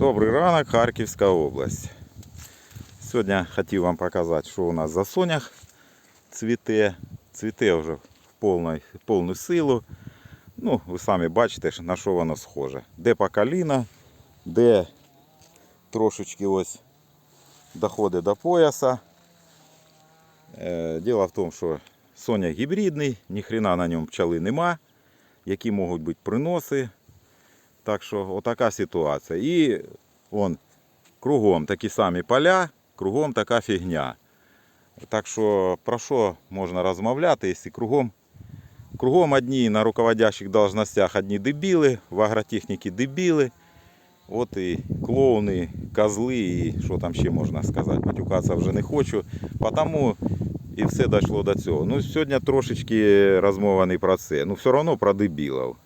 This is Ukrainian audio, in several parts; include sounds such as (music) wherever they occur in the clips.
Добрий ранок, Харківська область. Сьогодні хотів вам показати, що у нас за сонях цвіте. Цвіте вже в повну, повну силу. Ну, ви самі бачите, на що воно схоже. Де по коліна, де трошечки ось доходить до пояса. Е, Діло в тому, що соняк гібридний, ніхрена на ньому пчели нема, які можуть бути приноси. Так що отака ситуація. І вон, кругом такі самі поля, кругом така фігня. Так що про що можна розмовляти, якщо кругом, кругом одні на руководящих должностях одні дебіли, в агротехніці дебіли. От і клоуни, козли, і що там ще можна сказати. Матюкатися вже не хочу. Тому і все дійшло до цього. Ну, сьогодні трошечки розмова не про це. Ну, все одно про дебілів.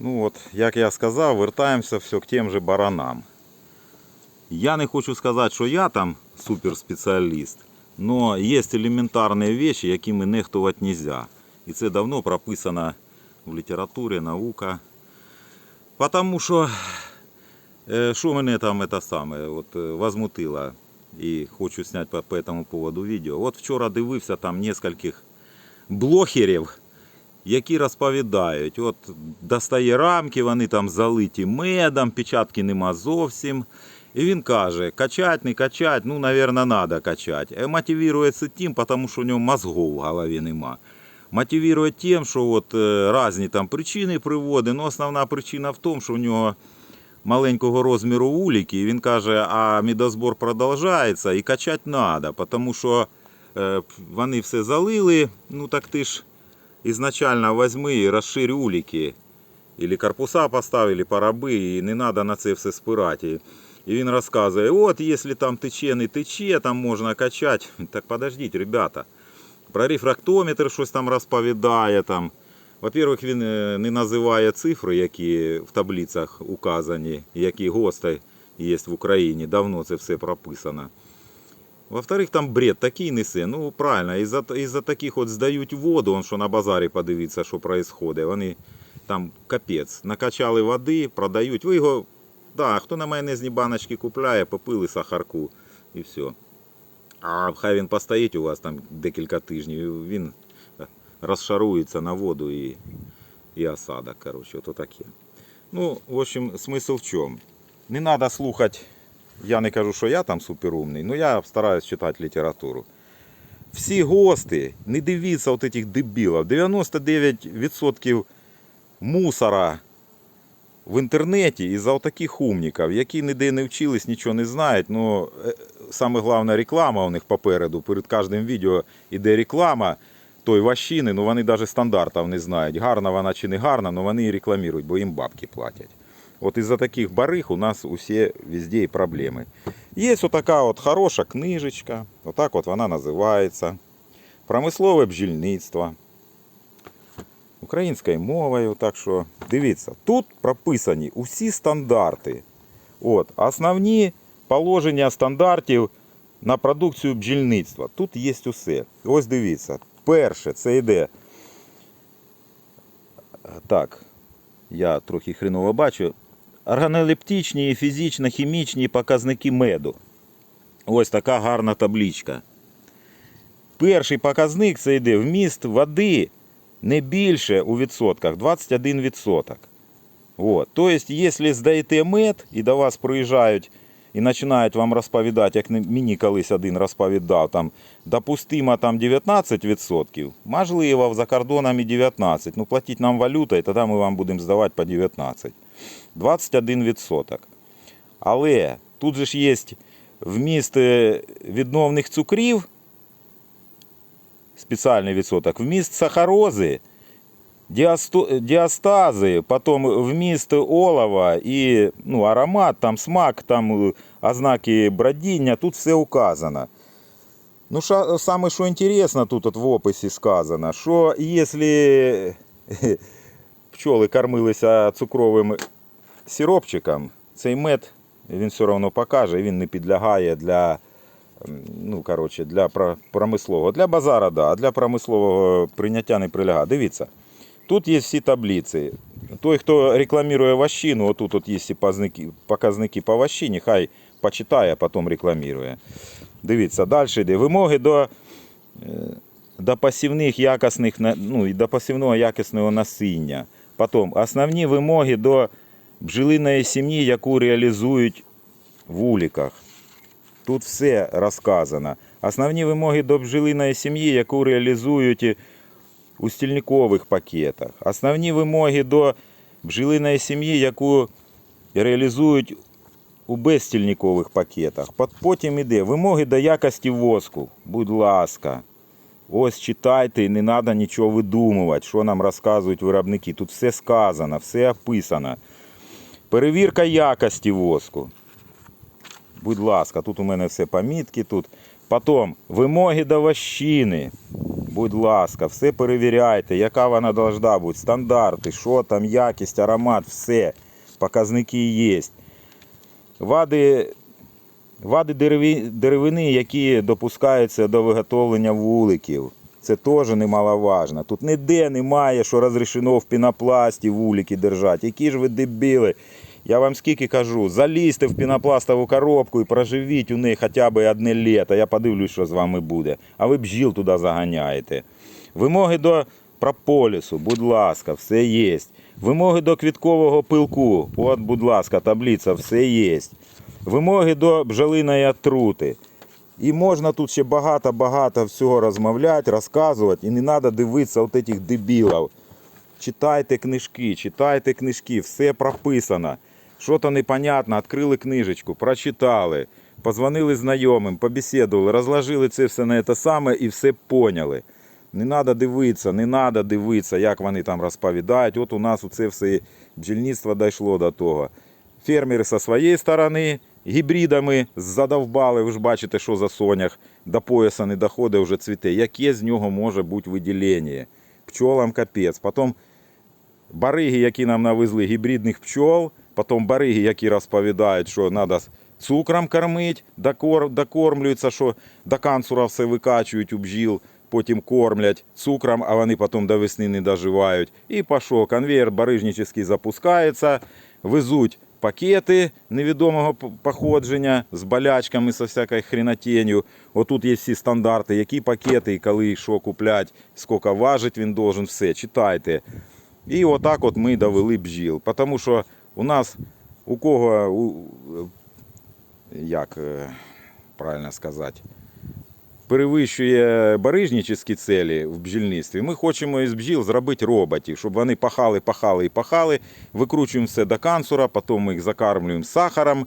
Ну от, як я сказав, вертаємося все к тим же баранам. Я не хочу сказати, що я там суперспеціаліст, але є елементарні речі, якими нехтувати не можна. І це давно прописано в літературі, наука. Тому що, е, що мене там це саме, от, е, возмутило, і хочу зняти по, по цьому поводу відео. От вчора дивився там нескольких блогерів, які розповідають, от достає рамки, вони там залиті медом, печатки нема зовсім. І він каже, качать, не качать, ну, наверное, надо качать. Е, Мотивується тим, тому що у нього мозгов в голові нема. Мотивує тим, що от е, різні там причини приводить, але основна причина в тому, що в нього маленького розміру уліки, і він каже, а медозбор продовжується і качати треба, тому що вони все залили, ну так ти ж ізначально возьми і розширь уліки. Или корпуса постав, или пораби, і не треба на це все спирати. І він розказує, от якщо там тече, не тече, там можна качати. (laughs) Так подождіть, ребята. Про рефрактометр щось там розповідає. Там. Во-первых, він е, не називає цифри, які в таблицях указані, які гости є в Україні. Давно це все прописано. Во-вторых, там бред такий несе. Ну, правильно, із-за, із-за таких от здають воду, он що на базарі подивіться, що відбувається. Вони там капець, накачали води, продають. Ви його, да, хто на майонезні баночки купляє, попили сахарку і все. А хай він постоїть у вас там декілька тижнів, він розшарується на воду і, і осадок. Коротше, ото таке. Ну, в общем, смисл в чому? Не треба слухати, я не кажу, що я там суперумний, але я стараюсь читати літературу. Всі гости, не дивіться от этих дебілів. 99% мусора в інтернеті із-за таких умників, які ніде не вчились, нічого не знають. Ну, е, саме головне реклама у них попереду. Перед кожним відео йде реклама той ващини, ну вони навіть стандартів не знають. Гарна вона чи не гарна, але вони її рекламують, бо їм бабки платять. От із-за таких барих у нас усі везде і проблеми. Є отака от хороша книжечка, отак от вона називається. Промислове бджільництво українською мовою. Так що дивіться, тут прописані усі стандарти. От, основні положення стандартів на продукцію бджільництва. Тут є усе. Ось дивіться. Перше, це йде. Так, я трохи хреново бачу. Органолептичні і фізично-хімічні показники меду. Ось така гарна табличка. Перший показник це йде вміст води не більше у відсотках 21 відсоток. От. Тобто, якщо здаєте мед і до вас приїжджають і починають вам розповідати, як мені колись один розповідав, там допустимо там 19%, можливо, за кордонами 19%. Ну платіть нам валютою, тоді ми вам будемо здавати по 19%. 21%. Але тут же ж є вміст е, відновних цукрів, спеціальний відсоток, вміст сахарози, діасто- діастази, потім вміст олова і ну, аромат, там смак, там е, ознаки бродіння, тут все указано. Ну, ша, саме що інтересно тут от в описі сказано, що якщо пчоли кормилися цукровим сиропчиком, цей мед він все одно покаже, він не підлягає для ну, коротше, для промислового. Для базара, да, а для промислового прийняття не прилягає. Дивіться, Тут є всі таблиці. Той, хто рекламує вощину, отут от є всі показники, по вощині, хай почитає, а потім рекламує. Дивіться, далі йде. Вимоги до, е, до пасівних якісних, ну, і до пасівного якісного насіння. Потім основні вимоги до бджолиної сім'ї, яку реалізують в вуликах. Тут все розказано. Основні вимоги до бджолиної сім'ї, яку реалізують у стільникових пакетах. Основні вимоги до бджолиної сім'ї, яку реалізують у безстільникових пакетах. Потім іде вимоги до якості воску. Будь ласка. Ось читайте і не треба нічого видумувати, що нам розказують виробники. Тут все сказано, все описано. Перевірка якості воску. Будь ласка, тут у мене все помітки. Тут. Потім вимоги до вощини. Будь ласка, все перевіряйте, яка вона должна бути, стандарти, що там, якість, аромат, все. Показники є. Вади, вади деревини, які допускаються до виготовлення вуликів. Це теж немаловажно. Тут ніде немає, що розрішено в пінопласті вулики держати. Які ж ви дебіли. Я вам скільки кажу, залізьте в пінопластову коробку і проживіть у неї хоча б одне літо. Я подивлюсь, що з вами буде. А ви бджіл туди заганяєте. Вимоги до прополісу, будь ласка, все є. Вимоги до квіткового пилку, от, будь ласка, таблиця, все є. Вимоги до бджолиної отрути. І можна тут ще багато-багато всього розмовляти, розказувати, і не треба дивитися от цих дебілів. Читайте книжки, читайте книжки, все прописано. Що то непонятно, відкрили книжечку, прочитали, позвонили знайомим, побесідували, розложили це все на те саме і все поняли. Не треба дивитися, не треба дивитися, як вони там розповідають. От у нас це все бджільництво дійшло до того. Фермери зі своєї сторони гібридами задовбали, ви ж бачите, що за сонях до пояса не доходить, вже цвіте. Яке з нього може бути виділення? Пчолам капець. Потім бариги, які нам навезли гібридних пчол, потім бариги, які розповідають, що треба цукром кормити, докор, докормлюються, що до канцура все викачують у бджіл, потім кормлять цукром, а вони потім до весни не доживають. І пішов, конвейер барижнический запускається, везуть пакети невідомого походження з болячками, з всякою хренотенью. Отут є всі стандарти, які пакети і коли і що куплять, скільки важить він должен, все, читайте. І отак от ми довели бджіл. Тому що у нас у кого, у, як е, правильно сказати, перевищує барижнічі цілі в бджільництві, ми хочемо із бджіл зробити роботів, щоб вони пахали, пахали і пахали, викручуємо все до канцура, потім ми їх закармлюємо сахаром,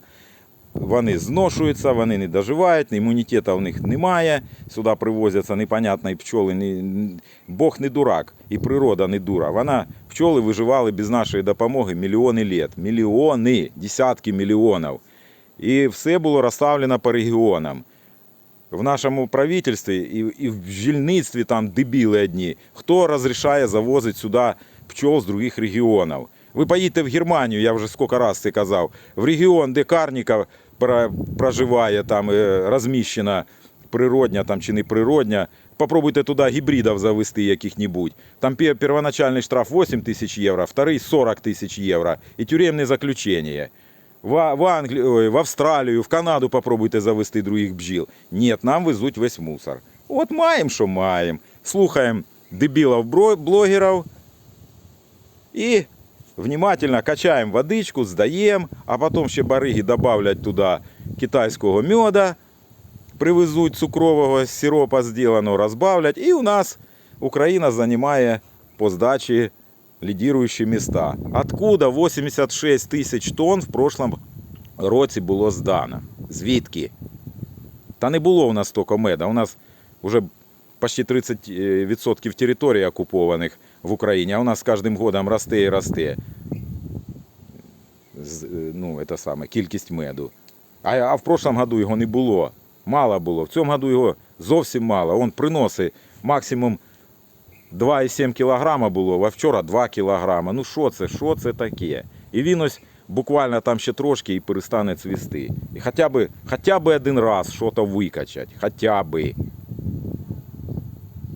вони зношуються, вони не доживають, імунітету в них немає. Сюди привозяться непонятні пчоли. Не, Бог не дурак і природа не дура. Вона, пчоли виживали без нашої допомоги мільйони літ. Мільйони, десятки мільйонів. І все було розставлено по регіонам. В нашому правительстві і, і в бджільництві там дебіли одні. Хто розрішає завозити сюди пчол з других регіонів? Ви поїдьте в Германію, я вже скільки раз це казав. В регіон, де Карніка проживає, там е, розміщена природня там, чи не природня. Попробуйте туди гібридів завести яких-небудь. Там первоначальний штраф 8 тисяч євро, вторий 40 тисяч євро і тюремне заключення. В, в, Англію, ой, в Австралію, в Канаду попробуйте завести других бджіл. Ні, нам везуть весь мусор. От маємо, що маємо. Слухаємо дебілів бро- блогерів і внимательно качаємо водичку, здаємо, а потім ще бариги додавлять туди китайського меда, привезуть цукрового сиропа зробленого, розбавлять. І у нас Україна займає по здачі лідіруючі міста. Откуда 86 тисяч тонн в прошлом році було здано? Звідки? Та не було у нас стільки меда. У нас вже почти 30% територій окупованих в Україні, а у нас з кожним годом росте і росте. Е, Ну, це саме, кількість меду. А, а в прошлом году його не було. Мало було. В цьому году його зовсім мало. Он приносить максимум 2,7 кілограма було, а вчора 2 кілограма. Ну що це? Що це таке? І він ось буквально там ще трошки і перестане цвісти. І хоча б, хоча б один раз щось викачать. Хоча б.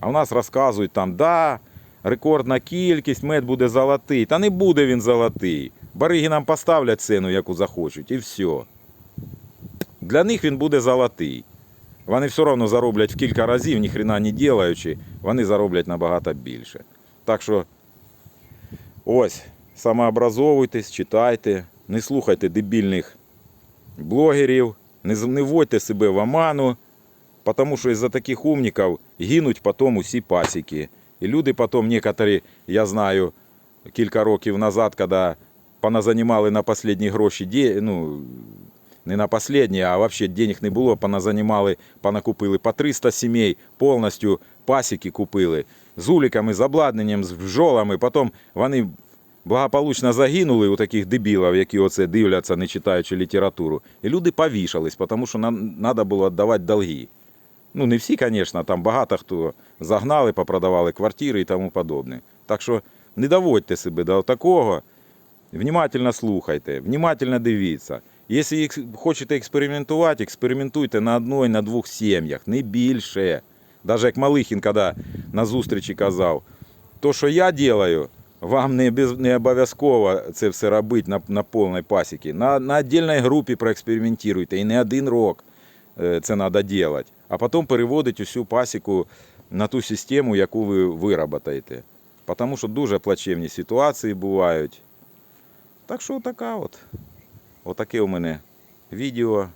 А у нас розказують там, да, рекордна кількість, мед буде золотий. Та не буде він золотий. Бариги нам поставлять ціну, яку захочуть, і все. Для них він буде золотий. Вони все одно зароблять в кілька разів, ніхрена не ділаючи, вони зароблять набагато більше. Так що ось, самообразовуйтесь, читайте, не слухайте дебільних блогерів, не, вводьте себе в оману, тому що із-за таких умників гинуть потім усі пасіки. І люди потім, некоторі, я знаю, кілька років назад, коли поназанімали на останні гроші, ну, не на останні, а взагалі денег не було, поназанімали, понакупили по 300 сімей, повністю пасіки купили, з уліками, з обладнанням, з бджолами, потім вони благополучно загинули у таких дебілів, які оце дивляться, не читаючи літературу. І люди повішались, тому що нам треба було віддавати долги. Ну, не всі, звісно, там багато хто загнали, попродавали квартири і тому подобне. Так що не доводьте себе до такого. Внимательно слухайте, внимательно дивіться. Якщо хочете експериментувати, експериментуйте на одній, на двох сім'ях, не більше. Навіть як Малихін, коли на зустрічі казав, то, що я роблю, вам не, не обов'язково це все робити на, на повній пасіці. На, на віддільній групі проекспериментуйте, і не один рок е, це треба робити. А потім переводити усю пасіку на ту систему, яку ви вироботаєте. Тому що дуже плачевні ситуації бувають. Так що така от. Отаке у мене відео.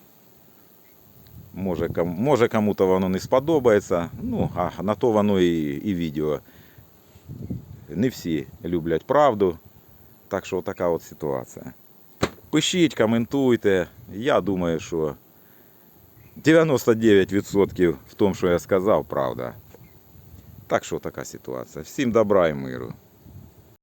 Може, ком- може кому-то воно не сподобається. Ну, а на то воно і, і відео. Не всі люблять правду. Так що така от ситуація. Пишіть, коментуйте. Я думаю, що 99% в тому, що я сказав, правда. Так що така ситуація. Всім добра і миру.